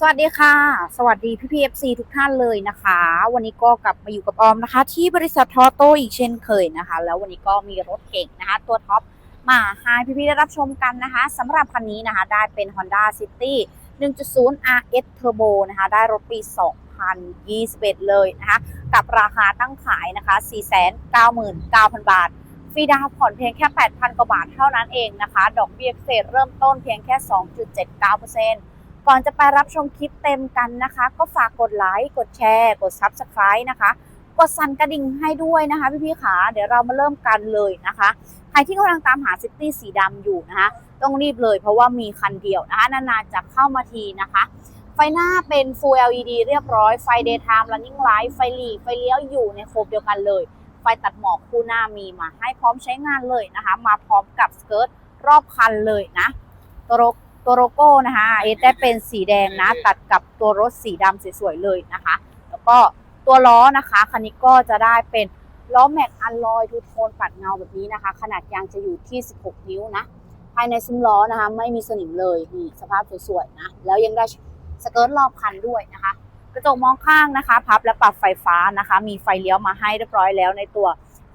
สวัสดีค่ะ สวัสดีพี่พีเอฟซีทุกท่านเลยนะคะ วันนี้ก็กลับมาอยู่กับออมนะคะ ที่บริษัททอโต้อีกเช่นเคยนะคะ แล้ววันนี้ก็มีรถเก่งนะคะ ตัวท็อปมาให้พี่ๆได้รับชมกันนะคะสำหรับคันนี้นะคะ ได้เป็น Honda City 1.0 RS Turbo นะคะ ได้รถปี 2021 เลยนะคะ กับราคาตั้งขายนะคะ 499,000 บาทฟรีดาวผ่อนเพียงแค่ 8,000 กว่าบาทเท่านั้นเองนะคะ ดอกเบี้ยเศษเริ่มต้นเพียงแค่ 2.79% ก่อนจะไปรับชมคลิปเต็มกันนะคะ ก็ฝากกดไลค์กดแชร์ กด Subscribe นะคะ กดสั่นกระดิ่งให้ด้วยนะคะพี่ๆขาเดี๋ยวเรามาเริ่มกันเลยนะคะใครที่กำลังตามหาซิตี้สีดำอยู่นะคะ ต้องรีบเลยเพราะว่ามีคันเดียวนะคะ นานๆจะเข้ามาทีนะคะ ไฟหน้าเป็น Full LED เรียบร้อยไฟ Daytime Running Light ไฟหลีไฟเลี้ยวอยู่ในโคมเดียวกันเลยไฟตัดหมอกคู่หน้ามีมาให้พร้อมใช้งานเลยนะคะ มาพร้อมกับสเกิร์ตรอบคันเลยนะตัวโร ตัวโลโก้นะคะเอสได้เป็นสีแดงนะตัดกับตัวรถสีดำสวยๆเลยนะคะ แล้วก็ตัวล้อนะคะคันนี้ก็จะได้เป็นล้อแม็กอัลลอยทูโทนปัดเงาแบบนี้นะคะ ขนาดยางจะอยู่ที่ 16 นิ้วนะ ภายในซุ้มล้อนะคะ ไม่มีสนิมเลยนี่สภาพสวยๆนะ แล้วยังได้สเกิร์ตรอบคันด้วยนะคะ กระจกมองข้างนะคะ พับและปรับไฟฟ้านะคะ มีไฟเลี้ยวมาให้เรียบร้อยแล้วในตัว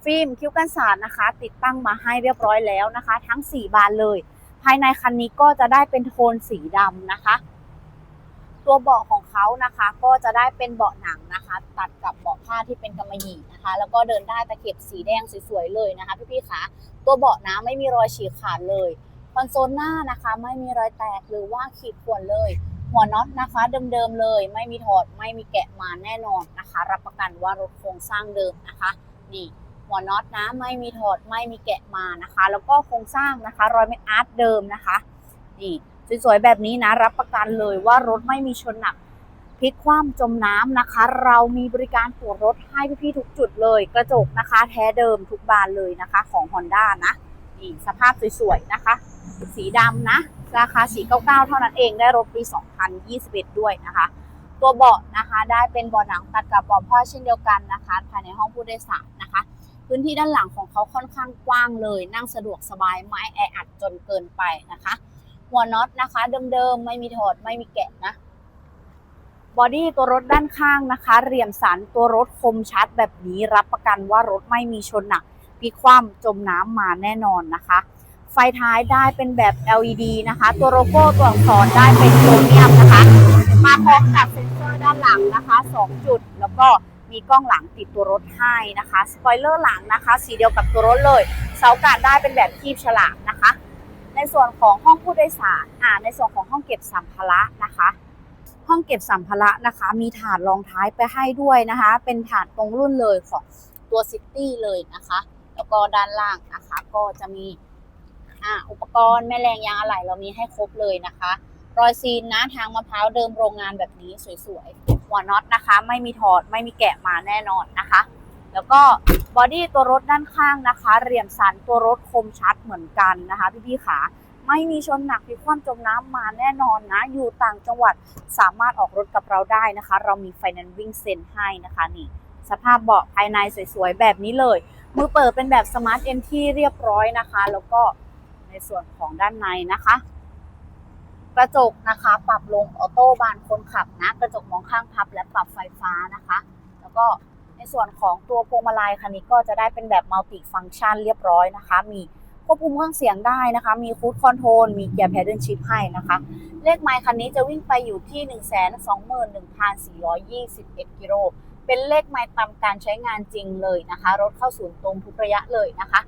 ฟิล์มคิ้วกันสาดนะคะ ติดตั้งมาให้เรียบร้อยแล้วนะคะ ทั้ง 4 บานเลย ภายในคันนี้ก็จะได้เป็นโทนสีดำนะคะ ตัวเบาะของเขานะคะ ก็จะได้เป็นเบาะหนังนะคะ ตัดกับเบาะผ้าที่เป็นกำมะหยี่นะคะ แล้วก็เดินได้ตะเข็บสีแดงสวยๆเลยนะคะพี่ๆคะตัวเบาะนะไม่มีรอยฉีกขาดเลยคอนโซลหน้านะคะไม่มีรอยแตกหรือว่าขีดข่วนเลย หัวน็อตนะคะเดิมๆเลย ไม่มีถอดไม่มีแกะมาแน่นอนนะคะ รับประกันว่ารถโครงสร้างเดิมนะคะนี่ หัวน็อตนะ ไม่มีถอดไม่มีแกะมานะคะ แล้วก็โครงสร้างนะคะรอยเม็ดอาร์ตเดิมนะคะนี่สวยๆแบบนี้นะรับประกันเลยว่ารถไม่มีชนหนักพลิกคว่ำจมน้ำนะคะ เรามีบริการตรวจรถให้พี่ๆทุกจุดเลย กระจกนะคะ แท้เดิมทุกบานเลยนะคะ ของ Honda นะนี่สภาพสวยๆนะคะ สีดำนะ ราคา 499 เท่านั้นเองได้รถปี 2021 ด้วยนะคะ ตัวเบาะนะคะได้เป็นเบาะหนังตัดกับเบาะผ้าเช่นเดียวกันนะคะ ภายในห้องผู้โดยสารนะคะ พื้นที่ด้านหลังของเขาค่อนข้างกว้างเลย นั่งสะดวกสบายไม่แออัดจนเกินไปนะคะ หัวน็อตนะคะเดิมๆไม่มีถอดไม่มีแกะนะบอดี้ตัวรถด้านข้างนะคะเหลี่ยมสันตัวรถคมชัดแบบนี้รับประกันว่ารถไม่มีชนหนักพลิกคว่ำจมน้ำมาแน่นอนนะคะ ไฟท้ายได้เป็นแบบ LED นะคะ ตัวโลโก้ตัวอักษรได้เป็นโครเมียมนะคะ มาพร้อมกับเซ็นเซอร์ด้านหลังนะคะ 2 จุดแล้วก็ มีกล้องหลังติดตัวรถให้นะคะสปอยเลอร์หลังนะคะ สีเดียวกับตัวรถเลยเสากาดได้เป็นแบบคีบฉลากนะคะ ในส่วนของห้องผู้โดยสารอ่าในส่วนของห้องเก็บสัมภาระนะคะ ห้องเก็บสัมภาระนะคะ มีถาดรองท้ายไปให้ด้วยนะคะ เป็นถาดตรงรุ่นเลยของตัวซิตี้เลยนะคะ แล้วก็ด้านล่างนะคะก็จะมีอ่าอุปกรณ์แม่แรงยางอะไหล่เรามีให้ครบเลยนะคะ รอยซีนนะทางมะพร้าวเดิมโรงงานแบบนี้สวยๆ หัวน็อตนะคะ ไม่มีถอดไม่มีแกะมาแน่นอนนะคะ แล้วก็บอดี้ตัวรถด้านข้างนะคะเหลี่ยมสันตัวรถคมชัดเหมือนกันนะคะ พี่ๆขาไม่มีชนหนักพลิคว่ำจมน้ำมาแน่นอนนะ อยู่ต่างจังหวัดสามารถออกรถกับเราได้นะคะ เรามีไฟแนนซ์วิ่งเซ็นให้นะคะนี่ สภาพเบาะภายในสวยๆ แบบนี้เลย มือเปิดเป็นแบบสมาร์ทเอ็นที่เรียบร้อยนะคะ แล้วก็ในส่วนของด้านในนะคะ กระจกนะคะปรับลงออโต้บานคนขับนะ กระจกมองข้างพับและปรับไฟฟ้านะคะ แล้วก็ในส่วนของตัวพวงมาลัยคันนี้ก็จะได้เป็นแบบมัลติฟังชันเรียบร้อยนะคะ มีควบคุมเครื่องเสียงได้นะคะ มีคูดคอนโทรล มีเกียร์แพดเดิลชิพให้นะคะ เลขไมล์คันนี้จะวิ่งไปอยู่ที่ 121,421 กิโล เป็นเลขไมล์ตามการใช้งานจริงเลยนะคะ รถเข้าศูนย์ตรงทุกระยะเลยนะคะ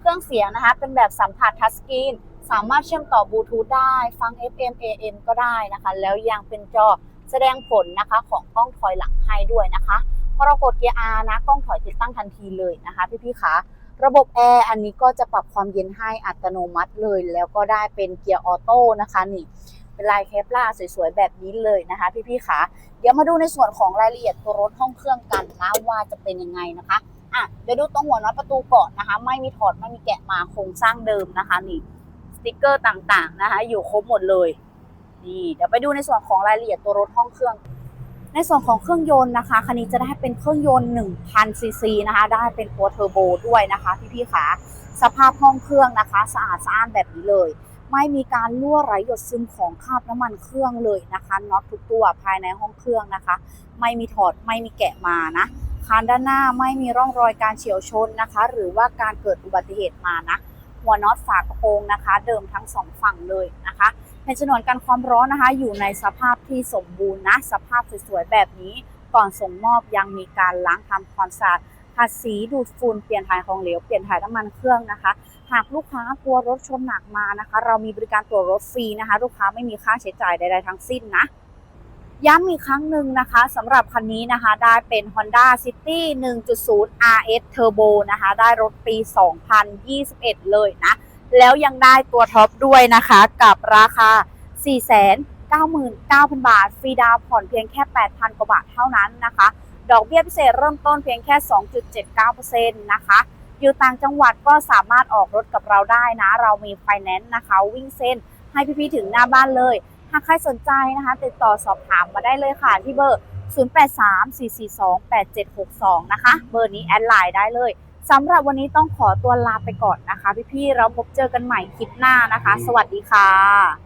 เครื่องเสียงนะคะเป็นแบบสัมผัสทัชสกรีน สามารถเชื่อมต่อบลูทูธได้ ฟัง FM AM ก็ได้นะคะ แล้วยังเป็นจอแสดงผลนะคะของกล้องถอยหลังให้ด้วยนะคะพอเรากดเกียร์ R นะกล้องถอยติดตั้งทันทีเลยนะคะ พี่ๆคะระบบแอร์อันนี้ก็จะปรับความเย็นให้อัตโนมัติเลย แล้วก็ได้เป็นเกียร์ออโต้นะคะนี่เป็นลายเคปลาสวยๆ แบบนี้เลยนะคะ พี่ๆคะเดี๋ยวมาดูในส่วนของรายละเอียดตัวรถห้องเครื่องกันนะว่าจะเป็นยังไงนะคะอะเดี๋ยวดูตรงหัวน็อตประตูก่อนนะคะ ไม่มีถอดไม่มีแกะมาโครงสร้างเดิมนะคะนี่ ติกเกอร์ต่างๆนะคะอยู่ครบหมดเลยนี่เดี๋ยวไปดูในส่วนของรายละเอียดตัวรถห้องเครื่อง ในส่วนของเครื่องยนต์นะคะคันนี้จะได้เป็นเครื่องยนต์1,000ซีซีนะคะ ได้เป็นตัวเทอร์โบด้วยนะคะพี่ๆขาสภาพห้องเครื่องนะคะ สะอาดสะอ้านแบบนี้เลย ไม่มีการรั่วไหลหยดซึมของคราบน้ำมันเครื่องเลยนะคะน็อตทุกตัวภายในห้องเครื่องนะคะ ไม่มีถอดไม่มีแกะมานะคานด้านหน้าไม่มีร่องรอยการเฉียวชนนะคะ หรือว่าการเกิดอุบัติเหตุมานะ หัวน็อตฝากระโปรงนะคะ เดิมทั้งสองฝั่งเลยนะคะเป็นชนวนกันความร้อนนะคะ อยู่ในสภาพที่สมบูรณ์นะสภาพสวยๆแบบนี้ ก่อนส่งมอบยังมีการล้างทำความสะอาดทาสีดูดฝุ่นเปลี่ยนถ่ายของเหลวเปลี่ยนถ่ายน้ำมันเครื่องนะคะ หากลูกค้ากลัวรถชนหนักมานะคะ เรามีบริการตรวจรถฟรีนะคะ ลูกค้าไม่มีค่าใช้จ่ายใดๆทั้งสิ้นนะ ย้ำอีกครั้งหนึ่งนะคะสำหรับคันนี้นะคะได้เป็น Honda City 1.0 RS Turbo นะคะได้รถปี 2021 เลยนะ แล้วยังได้ตัวท็อปด้วยนะคะกับราคา 499,000 บาท ฟรีดาวผ่อนเพียงแค่ 8,000 กว่าบาทเท่านั้นนะคะ ดอกเบี้ยพิเศษเริ่มต้นเพียงแค่ 2.79%นะคะ อยู่ต่างจังหวัดก็สามารถออกรถกับเราได้นะ เรามีไฟแนนซ์นะคะ วิ่งเส้นให้พี่ๆถึงหน้าบ้านเลย หากใครสนใจนะคะ ติดต่อสอบถามมาได้เลยค่ะที่เบอร์ 0834428762 นะคะ เบอร์นี้แอดไลน์ได้เลยสำหรับวันนี้ต้องขอตัวลาไปก่อนนะคะ พี่ๆ เราพบเจอกันใหม่คลิปหน้านะคะ สวัสดีค่ะ